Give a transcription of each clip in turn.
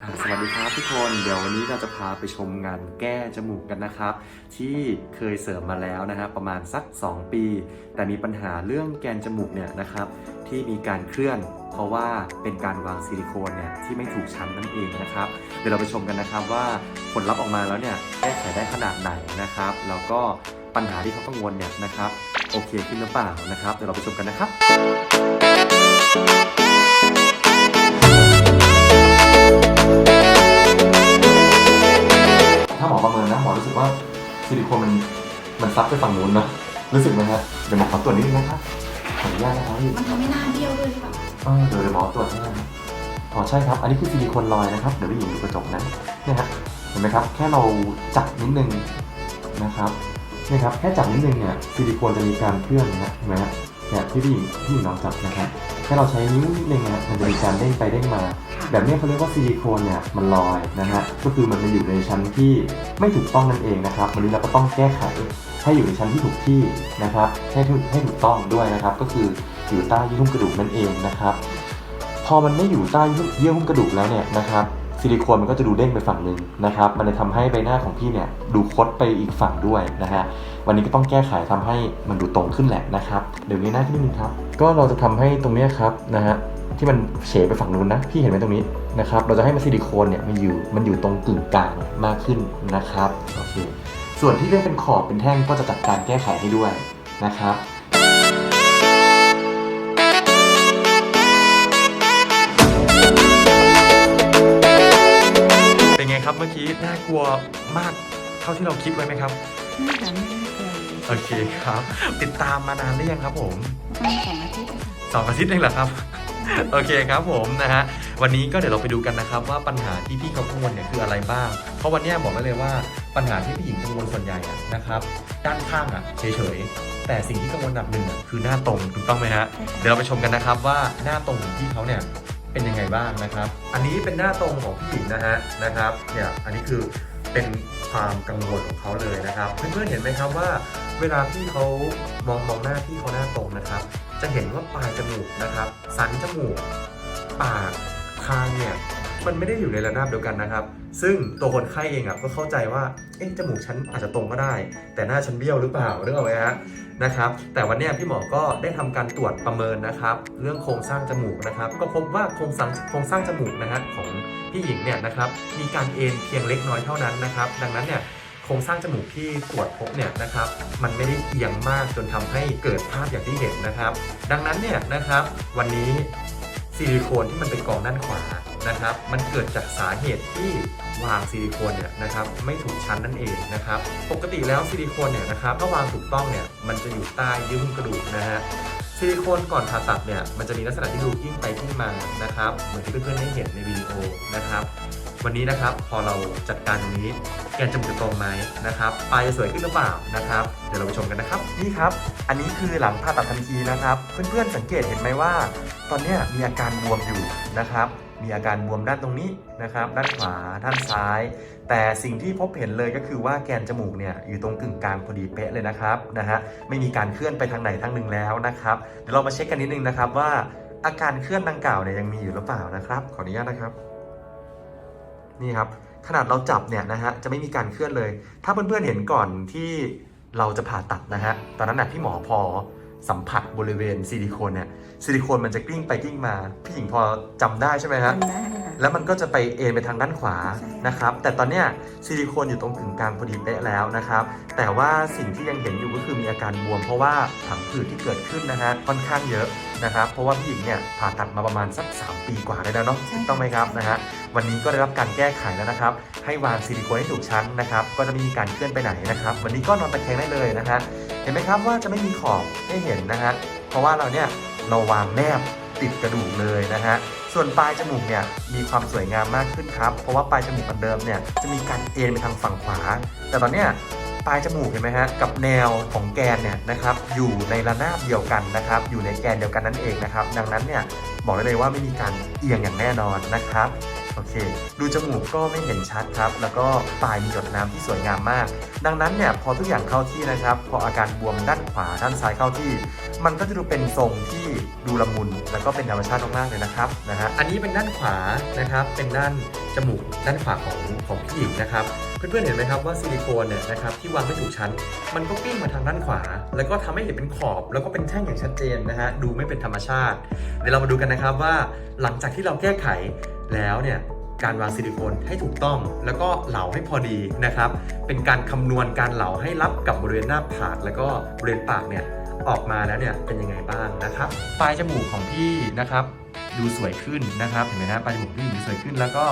สวัสดีครับทุกคนเดี๋ยววันนี้เราจะพาไปชมงานแก้จมูกกันนะครับ ที่เคยเสริมมาแล้วนะฮะประมาณสัก 2 ปี แต่มีปัญหาเรื่องแกนจมูกเนี่ยนะครับ ที่มีการเคลื่อน เพราะว่าเป็นการวางซิลิโคนเนี่ยที่ไม่ถูกชั้นนั่นเองนะครับ เดี๋ยวเราไปชมกันนะครับว่าผลลัพธ์ออกมาแล้วเนี่ยแก้ไขได้ขนาดไหนนะครับ แล้วก็ปัญหาที่เขากังวลเนี่ยนะครับโอเคขึ้นหรือเปล่านะครับเดี๋ยวเราไปชมกันนะครับ ซิลิโคนมันมันซับไปฝั่งนู้นนะรู้สึกไหมฮะเดี๋ยวหมอขอตรวจนิดนึงนะครับขออนุญาตนะครับพี่มันทำให้หน้าเบี้ยวด้วยหรือเปล่าเออเดี๋ยวเดี๋ยวหมอตรวจให้นะครับอ๋อใช่ครับ อันนี้คือซิลิโคนลอยนะครับเดี๋ยวพี่หญิงดูกระจกนะเนี่ยฮะเห็นไหมครับ แค่เราจับนิดนึงนะครับเนี่ยครับแค่จับนิดนึงเนี่ยซิลิโคนจะมีการเคลื่อนนะฮะเห็นไหมฮะเนี่ยที่พี่หญิงพี่หญิงลองจับนะครับแค่เราใช้นิ้วนิดนึงนะฮะมันจะมีการเด้งไปเด้งมาค่ะแบบนี้เขาเรียกว่าซิลิโคนเนี่ยมันลอยนะฮะก็คือมันมาอยู่ในชั้นที่ไม่ถูกต้องนั่นเองนะครับวันนี้เราก็ต้องแก้ไขให้อยู่ในชั้นที่ถูกที่นะครับให้ถูกให้ถูกต้องด้วยนะครับ ก็คืออยู่ใต้เยื่อหุ้มกระดูกนั่นเองนะครับ พอมันไม่อยู่ใต้เยื่อหุ้มกระดูกแล้วเนี่ยนะครับ ซิลิโคนมันก็จะดูเด้งไปฝั่งหนึ่งนะครับ มันเลยทำให้ใบหน้าของพี่เนี่ยดูคดไปอีกฝั่งด้วยนะฮะ วันนี้ก็ต้องแก้ไขทำให้มันดูตรงขึ้นแหละนะครับ เดี๋ยวนี้หน้าที่นิดนึงครับ ก็เราจะทำให้ตรงนี้ครับนะฮะที่มันเฉไปฝั่งนู้นนะ พี่เห็นไหมตรงนี้นะครับ เราจะให้มันซิลิโคนเนี่ยมันอยู่มันอยู่ตรงกึ่งกลางมากขึ้นนะครับ โอเค ส่วนที่เรื่องเป็นขอบเป็นแท่งก็จะจัดการแก้ไขให้ด้วยนะครับ ครับเมื่อกี้น่ากลัวมากเท่าที่เราคิดไว้ไหมครับ น่าจะไม่เคยโอเคครับ ติดตามมานานหรือยังครับผมประมาณสองอาทิตย์อะค่ะสองอาทิตย์เองเหรอครับ โอเคครับผมนะฮะวันนี้ก็เดี๋ยวเราไปดูกันนะครับ ว่าปัญหาที่พี่เขากังวลเนี่ยคืออะไรบ้าง เพราะวันเนี้ยบอกได้เลยว่าปัญหาที่ผู้หญิงกังวลส่วนใหญ่อะนะครับด้านข้างอะเฉยๆแต่สิ่งที่กังวลหนักหนึ่งอะคือหน้าตรงถูกต้องไหมฮะ เดี๋ยวเราไปชมกันนะครับว่าหน้าตรงของพี่เขาเนี่ย เป็นยังไงบ้างนะครับ อันนี้เป็นหน้าตรงของผู้หญิงนะฮะนะครับเนี่ยอันนี้คือเป็นความกังวลของเขาเลยนะครับเพื่อนๆเห็นไหมครับว่า เวลาที่เขามองมองหน้าพี่เขาหน้าตรงนะครับ จะเห็นว่าปลายจมูกนะครับ สันจมูก ปากคางเนี่ย มันไม่ได้อยู่ในระนาบเดียวกันนะครับ ซึ่งตัวคนไข้เองอะก็เข้าใจว่า เอ๊ะจมูกฉันอาจจะตรงก็ได้ แต่หน้าฉันเบี้ยวหรือเปล่าเรื่องอะไรฮะนะครับ แต่วันนี้พี่หมอก็ได้ทำการตรวจประเมินนะครับ เรื่องโครงสร้างจมูกนะครับ ก็พบว่าโครงสร้างโครงสร้างจมูกนะฮะของพี่หญิงเนี่ยนะครับมีการเอ็นเพียงเล็กน้อยเท่านั้นนะครับ ดังนั้นเนี่ยโครงสร้างจมูกที่ตรวจพบเนี่ยนะครับ มันไม่ได้เอียงมากจนทำให้เกิดภาพอย่างที่เห็นนะครับ ดังนั้นเนี่ยนะครับ วันนี้ซิลิโคนที่มันเป็นกองด้านขวา นะครับ มันเกิดจากสาเหตุที่วางซิลิโคนเนี่ยนะครับไม่ถูกชั้นนั่นเองนะครับ ปกติแล้วซิลิโคนเนี่ยนะครับถ้าวางถูกต้องเนี่ยมันจะอยู่ใต้เยื่อหุ้มกระดูกนะฮะซิลิโคนก่อนผ่าตัดเนี่ยมันจะมีลักษณะที่ดูกิ้งไปกิ้งมานะครับเหมือนที่เพื่อนๆได้เห็นในวิดีโอนะครับ วันนี้นะครับพอเราจัดการตรงนี้แกนจมูกจะตรงไหมนะครับปลายจะสวยขึ้นหรือเปล่านะครับ เดี๋ยวเราไปชมกันนะครับนี่ครับ อันนี้คือหลังผ่าตัดทันทีนะครับ เพื่อนๆสังเกตเห็นไหมว่า ตอนนี้มีอาการบวมอยู่นะครับมีอาการบวมด้านตรงนี้นะครับ ด้านขวาด้านซ้าย แต่สิ่งที่พบเห็นเลยก็คือว่าแกนจมูกเนี่ยอยู่ตรงกึ่งกลางพอดีเป๊ะเลยนะครับนะฮะไม่มีการเคลื่อนไปทางไหนทางหนึ่งแล้วนะครับ เดี๋ยวเรามาเช็คกันนิดนึงนะครับว่าอาการเคลื่อนดังกล่าวเนี่ยยังมีอยู่หรือเปล่านะครับ ขออนุญาตนะครับ นี่ครับขนาดเราจับเนี่ยนะฮะจะไม่มีการเคลื่อนเลย ถ้าเพื่อนๆเห็นก่อนที่เราจะผ่าตัดนะฮะตอนนั้นนะที่หมอพอสัมผัสบริเวณซิลิโคนเนี่ยซิลิโคนมันจะกลิ้งไปกลิ้งมา พี่หญิงพอจำได้ใช่ไหมฮะจำได้ค่ะ แล้วมันก็จะไปเอ็นไปทางด้านขวาใช่ นะครับ แต่ตอนเนี้ยซิลิโคนอยู่ตรงกึ่งกลางพอดีเป๊ะแล้วนะครับ แต่ว่าสิ่งที่ยังเห็นอยู่ก็คือมีอาการบวม เพราะว่าผังผืดที่เกิดขึ้นนะฮะค่อนข้างเยอะ นะครับเพราะว่าผู้หญิงเนี่ยผ่าตัดมาประมาณสัก 3 ปีกว่าเลยนะเนาะถูกต้องไหมครับนะฮะวันนี้ก็ได้รับการแก้ไขแล้วนะครับ ให้วางซิลิโคนให้ถูกชั้นนะครับ ก็จะไม่มีการเคลื่อนไปไหนนะครับ วันนี้ก็นอนตะแคงได้เลยนะฮะเห็นไหมครับว่าจะไม่มีขอบให้เห็นนะฮะเพราะว่าเราเนี่ยเราวางแนบติดกระดูกเลยนะฮะส่วนปลายจมูกเนี่ยมีความสวยงามมากขึ้นครับ เพราะว่าปลายจมูกเหมือนเดิมเนี่ยจะมีการเอ็นไปทางฝั่งขวา แต่ตอนเนี้ย ปลายจมูกเห็นไหมฮะกับแนวของแกนเนี่ยนะครับอยู่ในระนาบเดียวกันนะครับอยู่ในแกนเดียวกันนั่นเองนะครับดังนั้นเนี่ยบอกได้เลยว่าไม่มีการเอียงอย่างแน่นอนนะครับ โอเค ดูจมูกก็ไม่เห็นชัดครับ แล้วก็ปลายมีหยดน้ำที่สวยงามมาก ดังนั้นเนี่ยพอทุกอย่างเข้าที่นะครับ พออาการบวมด้านขวาด้านซ้ายเข้าที่ มันก็จะดูเป็นทรงที่ดูละมุน แล้วก็เป็นธรรมชาติมากๆเลยนะครับนะฮะอันนี้เป็นด้านขวานะครับ เป็นด้านจมูกด้านขวาของของพี่หญิงนะครับเพื่อนๆเห็นไหมครับว่าซิลิโคนเนี่ยนะครับที่วางไม่ถูกชั้น มันก็กิ้งมาทางด้านขวา แล้วก็ทำให้เห็นเป็นขอบ แล้วก็เป็นแท่งอย่างชัดเจนนะฮะดูไม่เป็นธรรมชาติเดี๋ยวเรามาดูกันนะครับว่าหลังจากที่เราแก้ไข แล้วเนี่ยการวางซิลิโคนให้ถูกต้องแล้วก็เหลาให้พอดีนะครับ เป็นการคำนวณการเหลาให้รับกับบริเวณหน้าผากแล้วก็บริเวณปากเนี่ยออกมาแล้วเนี่ยเป็นยังไงบ้างนะครับปลายจมูกของพี่นะครับ ดูสวยขึ้นนะครับเห็นไหมฮะปลายจมูกพี่ดูสวยขึ้น แล้วก็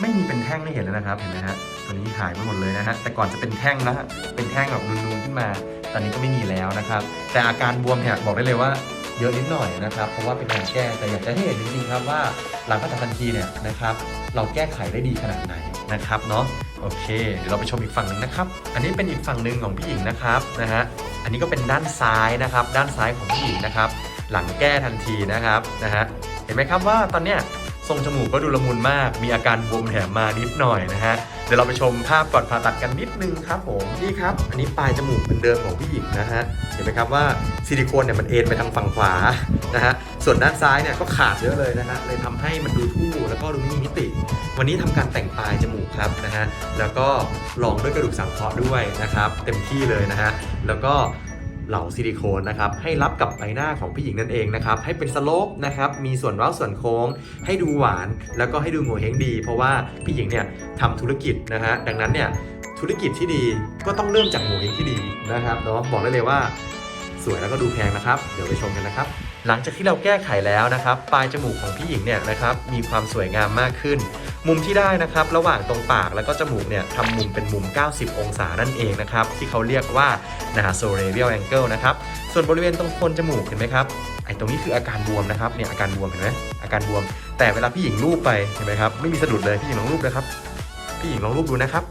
ไม่มีเป็นแท่งให้เห็นแล้วนะครับเห็นไหมฮะตัวนี้หายไปหมดเลยนะฮะแต่ก่อนจะเป็นแท่งนะฮะเป็นแท่งแบบนูนๆขึ้นมา ตอนนี้ก็ไม่มีแล้วนะครับ แต่อาการบวมเนี่ยบอกได้เลยว่า เยอะนิดหน่อยนะครับ เพราะว่าเป็นการแก้แต่อยากจะให้เห็นจริงๆครับว่าหลังผ่าตัดทันทีเนี่ยนะครับ เราแก้ไขได้ดีขนาดไหนนะครับเนาะโอเค เดี๋ยวเราไปชมอีกฝั่งหนึ่งนะครับ อันนี้เป็นอีกฝั่งหนึ่งของพี่หญิงนะครับนะฮะอันนี้ก็เป็นด้านซ้ายนะครับ ด้านซ้ายของพี่หญิงนะครับ หลังแก้ทันทีนะครับนะฮะเห็นไหมครับว่าตอนเนี้ยทรงจมูกก็ดูละมุนมาก มีอาการบวมแถมมานิดหน่อยนะฮะ เดี๋ยวเราไปชมภาพก่อนผ่าตัดกันนิดนึงครับผมนี่ครับ อันนี้ปลายจมูกเหมือนเดิมของพี่หญิงนะฮะเห็นไหมครับว่าซิลิโคนเนี่ยมันเอ็นไปทางฝั่งขวานะฮะส่วนด้านซ้ายเนี่ยก็ขาดเยอะเลยนะฮะเลยทำให้มันดูทู่แล้วก็ดูไม่มีมิติ วันนี้ทำการแต่งปลายจมูกครับนะฮะแล้วก็ลองด้วยกระดูกสังเคราะห์ด้วยนะครับ เต็มที่เลยนะฮะแล้วก็ เหลาซิลิโคนนะครับให้รับกับใบหน้าของผู้หญิงนั่นเองนะครับให้เป็นสโลปนะครับมีส่วนเว้าส่วนโค้ง ให้ดูหวาน แล้วก็ให้ดูโงเฮงดี เพราะว่าพี่หญิงเนี่ยทำธุรกิจนะฮะดังนั้นเนี่ยธุรกิจที่ดีก็ต้องเริ่มจากโงเฮงที่ดีนะครับเนาะบอกได้เลยว่า สวยแล้วก็ดูแพงนะครับ เดี๋ยวไปชมกันนะครับ หลังจากที่เราแก้ไขแล้วนะครับ ปลายจมูกของพี่หญิงเนี่ยนะครับมีความสวยงามมากขึ้น มุมที่ได้นะครับระหว่างตรงปากแล้วก็จมูกเนี่ยทำมุมเป็นมุม 90 องศานั่นเองนะครับที่เขาเรียกว่า nasolabial angle นะครับส่วนบริเวณตรงโคนจมูกเห็นไหมครับไอ้ตรงนี้คืออาการบวมนะครับเนี่ยอาการบวมเห็นไหมอาการบวม แต่เวลาพี่หญิงรูปไปเห็นไหมครับไม่มีสะดุดเลยพี่หญิงลองรูปนะครับ พี่หญิงลองรูปดูนะครับ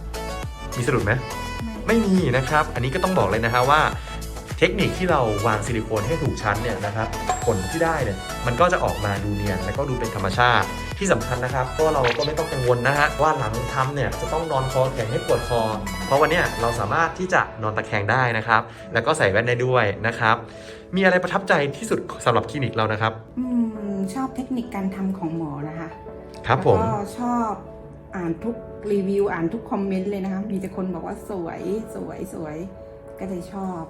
มีสะดุดไหมไม่มีนะครับ อันนี้ก็ต้องบอกเลยนะฮะว่า เทคนิคที่เราวางซิลิโคนให้ถูกชั้นเนี่ยนะครับผลที่ได้เนี่ยมันก็จะออกมาดูเนียนแล้วก็ดูเป็นธรรมชาติ ที่สำคัญนะครับ ก็เราก็ไม่ต้องกังวลนะฮะว่าหลังทำเนี่ยจะต้องนอนคอแข็งให้ปวดคอ เพราะวันเนี้ยเราสามารถที่จะนอนตะแคงได้นะครับ แล้วก็ใส่แว่นได้ด้วยนะครับ มีอะไรประทับใจที่สุดสำหรับคลินิกเรานะครับอืมชอบเทคนิคการทำของหมอนะคะ ครับผมแล้วก็ชอบอ่านทุกรีวิวอ่านทุกคอมเมนต์เลยนะคะมีแต่คนบอกว่าสวยสวยสวยก็เลยชอบ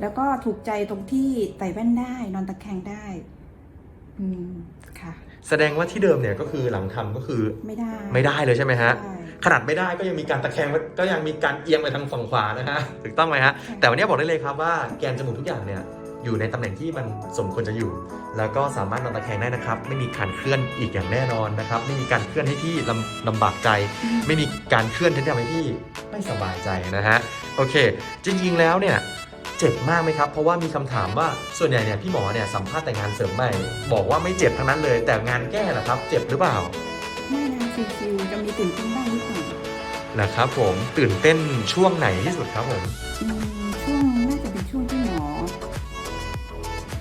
แล้วก็ถูกใจตรงที่ใส่แว่นได้ นอนตะแคงได้ อืมค่ะ แสดงว่าที่เดิมเนี่ยก็คือหลังทำก็คือไม่ได้ไม่ได้เลยใช่ไหมฮะใช่ขนาดไม่ได้ก็ยังมีการตะแคงไว้ก็ยังมีการเอียงไปทางฝั่งขวานะฮะถูกต้องไหมฮะแต่วันนี้บอกได้เลยครับว่าแกนจมูกทุกอย่างเนี่ยอยู่ในตำแหน่งที่มันสมควรจะอยู่ แล้วก็สามารถนอนตะแคงได้นะครับ ไม่มีการเคลื่อนอีกอย่างแน่นอนนะครับ ไม่มีการเคลื่อนให้ที่ลำลำบากใจ ไม่มีการเคลื่อนที่ทำให้ที่ไม่สบายใจนะฮะ โอเค จริงๆแล้วเนี่ย เจ็บมากไหมครับ เพราะว่ามีคำถามว่าส่วนใหญ่เนี่ยพี่หมอเนี่ยสัมภาษณ์แต่งานเสริมใหม่ บอกว่าไม่เจ็บทั้งนั้นเลย แต่งานแก้ล่ะครับ เจ็บหรือเปล่า ไม่นะชิวๆจะมีตื่นเต้นบ้างนิดหน่อยนะครับผมตื่นเต้นช่วงไหนที่สุดครับผมอืมช่วงน่าจะเป็นช่วงที่หมอ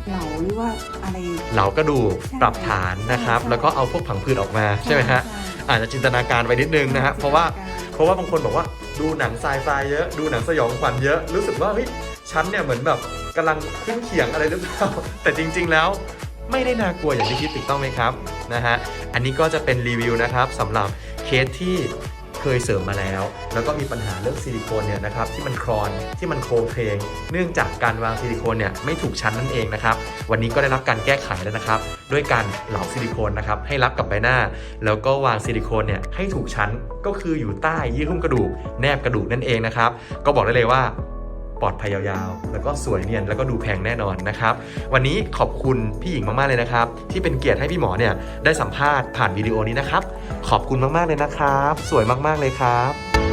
เหลาหรือว่าอะไรเหลากระดูกใช่ปรับฐานนะครับใช่แล้วก็เอาพวกผังผืดออกมาใช่ไหมฮะอาจจะจินตนาการไปนิดนึงนะฮะเพราะว่าเพราะว่าบางคนบอกว่าดูหนังไซไฟเยอะ ดูหนังสยองขวัญเยอะ รู้สึกว่าเฮ้ย ฉันเนี่ยเหมือนแบบกำลังขึ้นเขียงอะไรหรือเปล่าแต่จริง ๆ แล้วไม่ได้น่ากลัวอย่างที่คิดถูกต้องไหมครับนะฮะอันนี้ก็จะเป็นรีวิวนะครับสำหรับเคสที่เคยเสริมมาแล้ว แล้วก็มีปัญหาเรื่องซิลิโคนเนี่ยนะครับที่มันคลอนที่มันโครงเพลง เนื่องจากการวางซิลิโคนเนี่ยไม่ถูกชั้นนั่นเองนะครับ วันนี้ก็ได้รับการแก้ไขแล้วนะครับ ด้วยการเหลาซิลิโคนนะครับให้รับกับใบหน้า แล้วก็วางซิลิโคนเนี่ยให้ถูกชั้นก็คืออยู่ใต้ยื่อหุ้มกระดูกแนบกระดูกนั่นเองนะครับ ก็บอกได้เลยว่า ปลอดภัยยาวๆ แล้วก็สวยเนียนแล้วก็ดูแพงแน่นอนนะครับ วันนี้ขอบคุณพี่หญิงมากๆเลยนะครับ ที่เป็นเกียรติให้พี่หมอเนี่ยได้สัมภาษณ์ผ่านวิดีโอนี้นะครับ ขอบคุณมากๆเลยนะครับ สวยมากๆเลยครับ